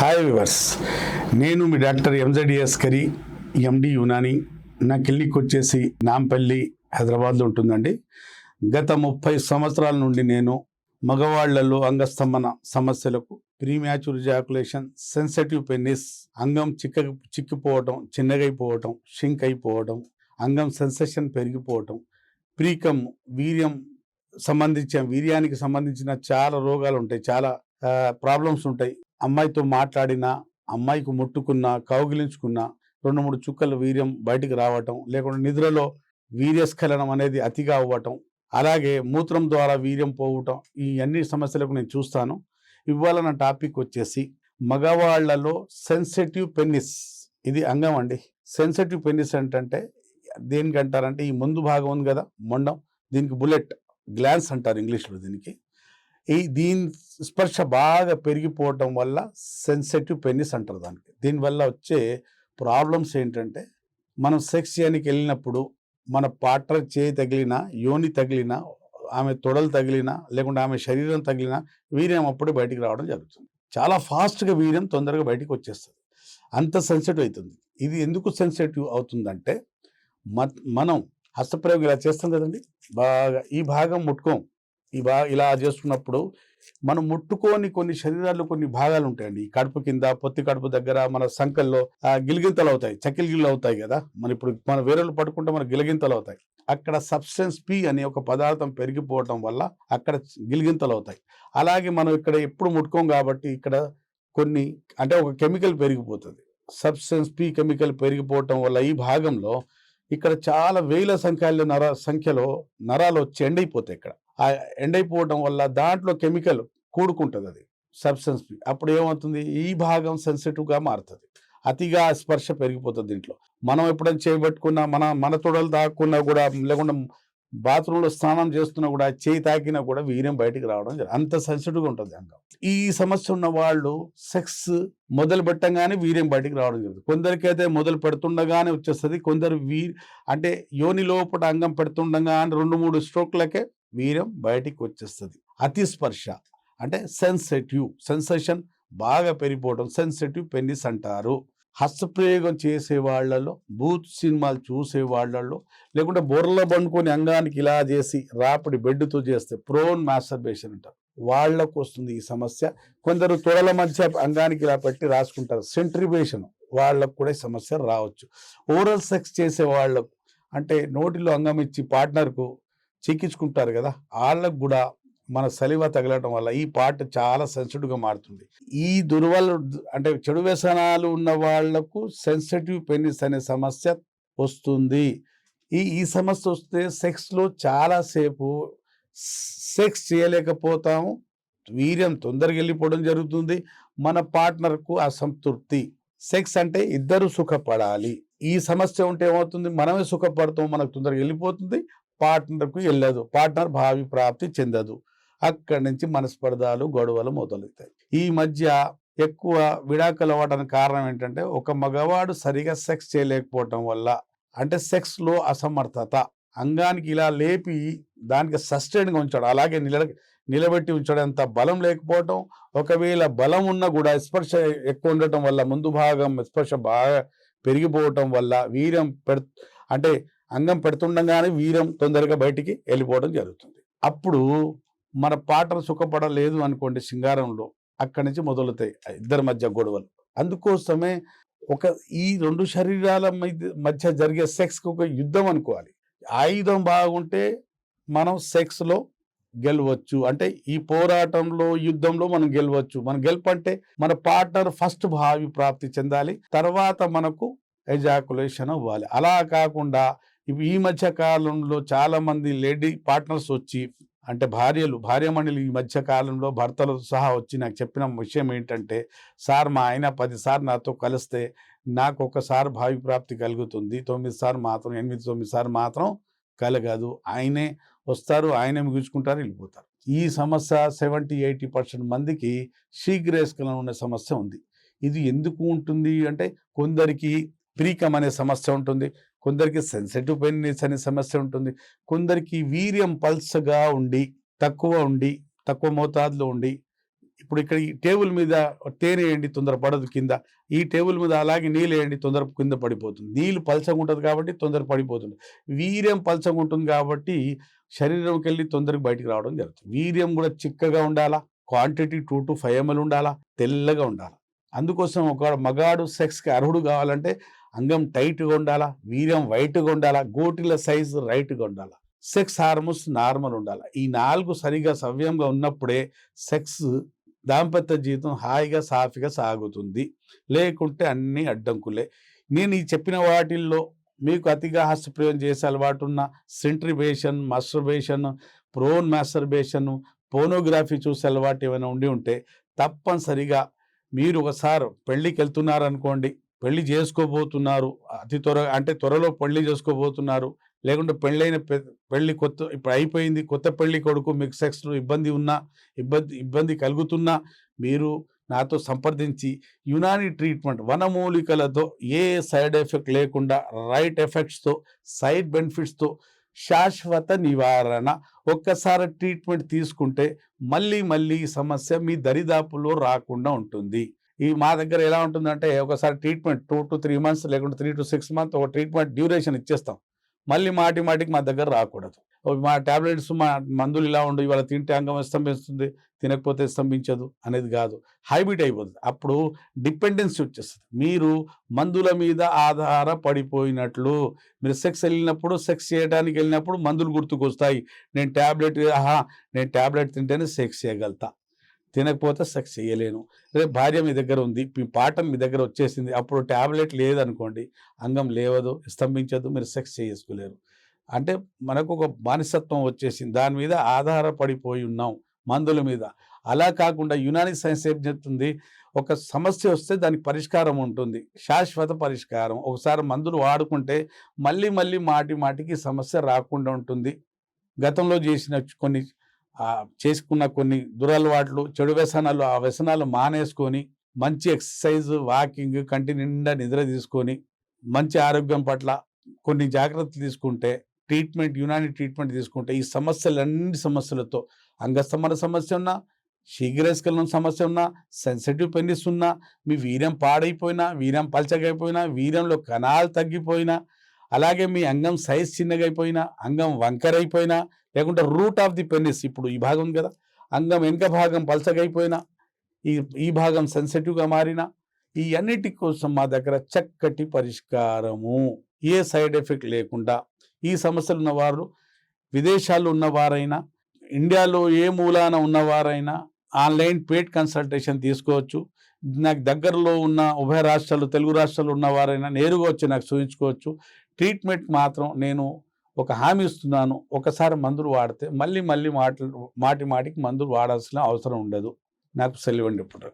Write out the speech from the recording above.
Hi viewers నేను మీ doctor ఎంజడిఎస్ కరీ ఎండి యునాని నా క్లినిక్ వచ్చేసి నాంపల్లి హైదరాబాద్లో ఉంటుందండి. గత ముప్పై సంవత్సరాల నుండి నేను మగవాళ్ళలో అంగస్తంభన సమస్యలకు ప్రీమ్యాచుర్ జాకులేషన్ సెన్సిటివ్ పెన్నిస్ అంగం చిక్క చిక్కిపోవటం చిన్నగైపోవటం షింక్ అయిపోవటం అంగం సెన్సేషన్ పెరిగిపోవటం ప్రీకమ్ వీర్యం సంబంధించిన వీర్యానికి సంబంధించిన చాలా రోగాలు ఉంటాయి చాలా ప్రాబ్లమ్స్ ఉంటాయి. అమ్మాయితో మాట్లాడినా అమ్మాయికి ముట్టుకున్నా కౌగిలించుకున్నా రెండు మూడు చుక్కల వీర్యం బయటికి రావటం లేకుంటే నిద్రలో వీర్యస్ఖలనం అనేది అతిగా అవ్వటం అలాగే మూత్రం ద్వారా వీర్యం పోవటం ఈ అన్ని సమస్యలకు నేను చూస్తాను. ఇవాళ నా టాపిక్ వచ్చేసి మగవాళ్ళలో సెన్సిటివ్ పెన్నిస్. ఇది అంగం అండి. సెన్సిటివ్ పెన్నిస్ ఏంటంటే దేనికి అంటారంటే ఈ ముందు భాగం ఉంది కదా మొండం దీనికి బుల్లెట్ గ్లాన్స్ అంటారు ఇంగ్లీష్లో దీనికి. ఈ దీని స్పర్శ బాగా పెరిగిపోవటం వల్ల సెన్సిటివ్ పెన్నిస్ అంటారు దానికి. దీనివల్ల వచ్చే ప్రాబ్లమ్స్ ఏంటంటే మనం సెక్స్ చేయడానికి వెళ్ళినప్పుడు మన పార్ట్నర్ చేయి తగిలినా యోని తగిలినా ఆమె తొడలు తగిలినా లేకుంటే ఆమె శరీరం తగిలినా వీర్యం అప్పుడే బయటికి రావడం జరుగుతుంది. చాలా ఫాస్ట్గా వీర్యం తొందరగా బయటికి వచ్చేస్తుంది. అంత సెన్సిటివ్ అవుతుంది ఇది ఎందుకు సెన్సిటివ్ అవుతుందంటే మనం హస్తప్రయోగం ఇలా చేస్తాం కదండి. బాగా ఈ భాగం ముట్టుకోం. ఈ బా ఇలా చేసుకున్నప్పుడు మనం ముట్టుకొని కొన్ని శరీరాల్లో కొన్ని భాగాలు ఉంటాయండి ఈ కడుపు కింద పొత్తి కడుపు దగ్గర మన సంకల్లో ఆ, గిలిగింతలు అవుతాయి చక్కెల గిళ్ళు అవుతాయి కదా. మన ఇప్పుడు మన వేరేలు పట్టుకుంటే మన గిలిగింతలు అవుతాయి అక్కడ సబ్స్టెన్స్ పి అనే ఒక పదార్థం పెరిగిపోవటం వల్ల అక్కడ గిలిగింతలు అవుతాయి అలాగే మనం ఇక్కడ ఎప్పుడు ముట్టుకోం కాబట్టి ఇక్కడ కొన్ని అంటే ఒక కెమికల్ పెరిగిపోతుంది. సబ్స్టెన్స్ పి కెమికల్ పెరిగిపోవటం వల్ల ఈ భాగంలో ఇక్కడ చాలా వేల సంఖ్యలో నర సంఖ్యలో నరాలు వచ్చి ఎండైపోతాయి ఇక్కడ. ఆ ఎండైపోవటం వల్ల దాంట్లో కెమికల్ కూడుకుంటుంది అది. సబ్స్టెన్స్ అప్పుడు ఏమవుతుంది? ఈ భాగం సెన్సిటివ్గా మారుతుంది. అతిగా స్పర్శ పెరిగిపోతుంది దీంట్లో. మనం ఎప్పుడైనా చేయబట్టుకున్నా మన మన తొడలు తాకున్నా కూడా లేకుండా బాత్రూంలో స్నానం చేస్తున్నా కూడా చేయి తాకినా కూడా వీర్యం బయటికి రావడం అంత సెన్సిటివ్గా ఉంటుంది అంగం. ఈ సమస్య ఉన్న వాళ్ళు సెక్స్ మొదలు పెట్టంగానే వీర్యం బయటికి రావడం జరుగుతుంది. కొందరికైతే మొదలు పెడుతుండగానే వచ్చేస్తుంది. కొందరు వీ అంటే యోని లోపల అంగం పెడుతుండగానే రెండు మూడు స్ట్రోక్లకే వీర్యం బయటికి వచ్చేస్తుంది అతిస్పర్శ అంటే సెన్సిటివ్ సెన్సేషన్ బాగా పెరిగిపోవడం సెన్సిటివ్ పెన్నిస్ అంటారు. హస్తప్రయోగం చేసే వాళ్ళలో బూత్ సినిమాలు చూసే వాళ్ళలో లేకుంటే బొర్రలో పండుకొని అంగానికి ఇలా చేసి రాపిడి బెడ్తో చేస్తే ప్రోన్ మాస్టర్బేషన్ అంటారు. వాళ్ళకు వస్తుంది ఈ సమస్య. కొందరు తొడల మధ్య అంగానికి ఇలా పెట్టి రాసుకుంటారు. సెంట్రిబేషన్ వాళ్ళకు కూడా ఈ సమస్య రావచ్చు. ఓరల్ సెక్స్ చేసే వాళ్ళకు అంటే నోటిలో అంగం ఇచ్చి పార్ట్నర్కు చిక్కించుకుంటారు కదా వాళ్ళకు కూడా మన సలివ తగలటం వల్ల ఈ పాట చాలా సెన్సిటివ్గా మారుతుంది. ఈ దుర్వల అంటే చెడు వ్యసనాలు ఉన్న వాళ్ళకు సెన్సిటివ్ పెనిస్ అనే సమస్య వస్తుంది. ఈ ఈ సమస్య వస్తే సెక్స్లో చాలాసేపు సెక్స్ చేయలేకపోతాము. వీర్యం తొందరగా వెళ్ళిపోవడం జరుగుతుంది. మన పార్ట్నర్కు అసంతృప్తి. సెక్స్ అంటే ఇద్దరు సుఖపడాలి. ఈ సమస్య ఉంటే ఏమవుతుంది? మనమే సుఖపడతాం మనకు తొందరగా వెళ్ళిపోతుంది. పార్ట్నర్కు వెళ్ళదు. పార్ట్నర్ భావి ప్రాప్తి చెందదు. అక్కడి నుంచి మనస్పర్ధాలు గొడవలు మొదలవుతాయి. ఈ మధ్య ఎక్కువ విడాకులు అవ్వడానికి కారణం ఏంటంటే ఒక మగవాడు సరిగా సెక్స్ చేయలేకపోవటం వల్ల అంటే సెక్స్లో అసమర్థత. అంగానికి ఇలా లేపి దానికి సస్టైన్గా ఉంచాడు. అలాగే నిల నిలబెట్టి ఉంచడంత బలం లేకపోవటం ఒకవేళ బలం ఉన్నా కూడా స్పర్శ ఎక్కువ ఉండటం వల్ల ముందు భాగం స్పర్శ బాగా పెరిగిపోవటం వల్ల వీర్యం పెడ అంటే అంగం పెడుతుండగానే వీరం తొందరగా బయటికి వెళ్ళిపోవడం జరుగుతుంది. అప్పుడు మన పాటలు సుఖపడలేదు అనుకోండి సింగారంలో అక్కడి నుంచి మొదలుతాయి ఇద్దరి మధ్య గొడవలు. అందుకోసమే ఒక ఈ రెండు శరీరాల మధ్య- మధ్య జరిగే సెక్స్కి ఒక యుద్ధం అనుకోవాలి. ఆయుధం బాగుంటే మనం సెక్స్లో గెలవచ్చు. అంటే ఈ పోరాటంలో యుద్ధంలో మనం గెలవచ్చు. మన గెలుపంటే మన పార్ట్నర్ ఫస్ట్ భావి ప్రాప్తి చెందాలి. తర్వాత మనకు ఎజాకులేషన్ అవ్వాలి. అలా కాకుండా ఈ మధ్య కాలంలో చాలామంది లేడీ పార్ట్నర్స్ వచ్చి అంటే భార్యలు భార్యమణులు ఈ మధ్య కాలంలో భర్తలు సహా వచ్చి నాకు చెప్పిన విషయం ఏంటంటే సార్ మా ఆయన పదిసార్లు నాతో కలిస్తే నాకు ఒకసారి భావి ప్రాప్తి కలుగుతుంది. తొమ్మిది సార్లు మాత్రం ఎనిమిది తొమ్మిది సార్లు మాత్రం కలగదు. ఆయనే వస్తారు ఆయనే మిగుచుకుంటారు వెళ్ళిపోతారు. ఈ సమస్య సెవెంటీ ఎయిటీ పర్సెంట్ మందికి శీఘ్రేస్కలం ఉన్న సమస్య ఉంది. ఇది ఎందుకు ఉంటుంది అంటే కొందరికి ప్రీకం అనే సమస్య ఉంటుంది. కొందరికి సెన్సిటివ్ పెయిన్స్ అనే సమస్య ఉంటుంది. కొందరికి వీర్యం పల్స్గా ఉండి తక్కువ ఉండి తక్కువ మోతాదులో ఉండి ఇప్పుడు ఇక్కడ ఈ టేబుల్ మీద తేనె వేయండి తొందర పడదు కింద. ఈ టేబుల్ మీద అలాగే నీళ్ళు వేయండి తొందర కింద పడిపోతుంది. నీళ్ళు పలచగా ఉంటుంది కాబట్టి తొందర పడిపోతుంది. వీర్యం పలచగా ఉంటుంది కాబట్టి శరీరంకి వెళ్ళి తొందరగా బయటికి రావడం జరుగుతుంది. వీర్యం కూడా చిక్కగా ఉండాలా? Quantity two to five ML ఉండాలా? తెల్లగా ఉండాలి? అందుకోసం ఒక మగాడు సెక్స్కి అర్హుడు కావాలంటే అంగం టైట్గా ఉండాలా? వీర్యం వైట్గా ఉండాలా? గోటిల సైజు రైట్గా ఉండాలా? సెక్స్ హార్మోన్స్ నార్మల్ ఉండాలి? ఈ నాలుగు సరిగా సవ్యంగా ఉన్నప్పుడే సెక్స్ దాంపత్య జీవితం హాయిగా సాఫీగా సాగుతుంది. లేకుంటే అన్నీ అడ్డంకులే. నేను ఈ చెప్పిన వాటిల్లో మీకు అతిగా హస్తప్రయోగం చేసే అలవాటు ఉన్న సెంట్రిబేషన్ మస్టర్బేషన్ ప్రోన్ మాస్టర్బేషన్ పోనోగ్రఫీ చూసే అలవాటు ఏమైనా ఉండి ఉంటే తప్పనిసరిగా మీరు ఒకసారి పెళ్ళికి వెళ్తున్నారనుకోండి పెళ్ళి చేసుకోబోతున్నారు. అతి త్వర అంటే త్వరలో పెళ్ళి చేసుకోబోతున్నారు. లేకుంటే పెళ్ళైన పె- పెళ్ళి కొత్త ఇప్పుడు అయిపోయింది. కొత్త పెళ్ళి కొడుకు మీకు సెక్స్లో ఇబ్బంది ఉన్నా ఇబ్బంది ఇబ్బంది కలుగుతున్నా మీరు నాతో సంప్రదించి యునాని ట్రీట్మెంట్ వనమూలికలతో ఏ సైడ్ ఎఫెక్ట్ లేకుండా రైట్ ఎఫెక్ట్స్తో సైడ్ బెనిఫిట్స్తో శాశ్వత నివారణ ఒక్కసారి ట్రీట్మెంట్ తీసుకుంటే మళ్ళీ మళ్ళీ ఈ సమస్య మీ దరిదాపులో రాకుండా ఉంటుంది. ఈ మా దగ్గర ఎలా ఉంటుందంటే ఒకసారి treatment two to three months లేకుంటే త్రీ టు సిక్స్ మంత్ ఒక ట్రీట్మెంట్ డ్యూరేషన్ ఇచ్చేస్తాం. మళ్ళీ మాటి మాటికి మా దగ్గర రాకూడదు. మా ట్యాబ్లెట్స్ మా మందులు ఇలా ఉండు ఇవాళ తింటే అంగం స్తంభిస్తుంది తినకపోతే స్తంభించదు అనేది కాదు. హైబిట్ అయిపోతుంది. అప్పుడు డిపెండెన్సీ వచ్చేస్తుంది. మీరు మందుల మీద ఆధారపడిపోయినట్లు మీరు సెక్స్ వెళ్ళినప్పుడు సెక్స్ చేయడానికి వెళ్ళినప్పుడు మందులు గుర్తుకొస్తాయి. నేను ట్యాబ్లెట్ ఆహా నేను ట్యాబ్లెట్ తింటేనే సెక్స్ చేయగలుగుతా. తినకపోతే సెక్స్ చేయలేను. రేపు భార్య మీ దగ్గర ఉంది మీ పాఠం మీ దగ్గర వచ్చేసింది అప్పుడు ట్యాబ్లెట్ లేదనుకోండి అంగం లేవదు స్తంభించదు మీరు సెక్స్ చేసుకోలేరు. అంటే మనకు ఒక బానిసత్వం వచ్చేసింది దాని మీద ఆధారపడిపోయి ఉన్నాం మందుల మీద. అలా కాకుండా యునాని సైన్స్ ఏం చెప్తుంది ఒక సమస్య వస్తే దానికి పరిష్కారం ఉంటుంది శాశ్వత పరిష్కారం. ఒకసారి మందులు వాడుకుంటే మళ్ళీ మళ్ళీ మాటి మాటికి సమస్య రాకుండా ఉంటుంది. గతంలో చేసిన కొన్ని చేసుకున్న కొన్ని దురలవాట్లు చెడు వ్యసనాలు ఆ వ్యసనాలు మానేసుకొని మంచి ఎక్సర్సైజ్ వాకింగ్ కంటి నిండా నిద్ర తీసుకొని మంచి ఆరోగ్యం పట్ల కొన్ని జాగ్రత్తలు తీసుకుంటే ట్రీట్మెంట్ యునాని ట్రీట్మెంట్ తీసుకుంటే ఈ సమస్యలన్ని సమస్యలతో అంగస్తంభన సమస్య ఉన్నా శీఘ్రస్కలనం సమస్య ఉన్నా సెన్సిటివ్ పెన్నిస్ ఉన్నా మీ వీర్యం పాడైపోయినా వీర్యం పలచగైపోయినా వీర్యంలో కణాలు తగ్గిపోయినా అలాగే మీ అంగం సైజ్ చిన్నగైపోయినా అంగం వంకరైపోయినా లేకుంటే రూట్ ఆఫ్ ది పెన్నిస్ ఇప్పుడు ఈ భాగం కదా. అంగం వెనుక భాగం పలచగైపోయినా ఈ ఈ భాగం సెన్సిటివ్గా మారినా ఈ అన్నిటి కోసం మా దగ్గర చక్కటి పరిష్కారము. ఏ సైడ్ ఎఫెక్ట్ లేకుండా ఈ సమస్యలు ఉన్నవారు విదేశాల్లో ఉన్నవారైనా ఇండియాలో ఏ మూలాన ఉన్నవారైనా ఆన్లైన్ పేడ్ కన్సల్టేషన్ తీసుకోవచ్చు. నాకు దగ్గరలో ఉన్న ఉభయ రాష్ట్రాలు తెలుగు రాష్ట్రాలు ఉన్నవారైనా నేరుగా వచ్చి నాకు చూపించుకోవచ్చు ట్రీట్మెంట్ మాత్రం నేను ఒక హామీ ఇస్తున్నాను ఒకసారి మందులు వాడితే మళ్ళీ మళ్ళీ మాటలు మాటి మాటికి మందులు వాడాల్సిన అవసరం ఉండదు. నాకు సెలవండి ఇప్పుడు.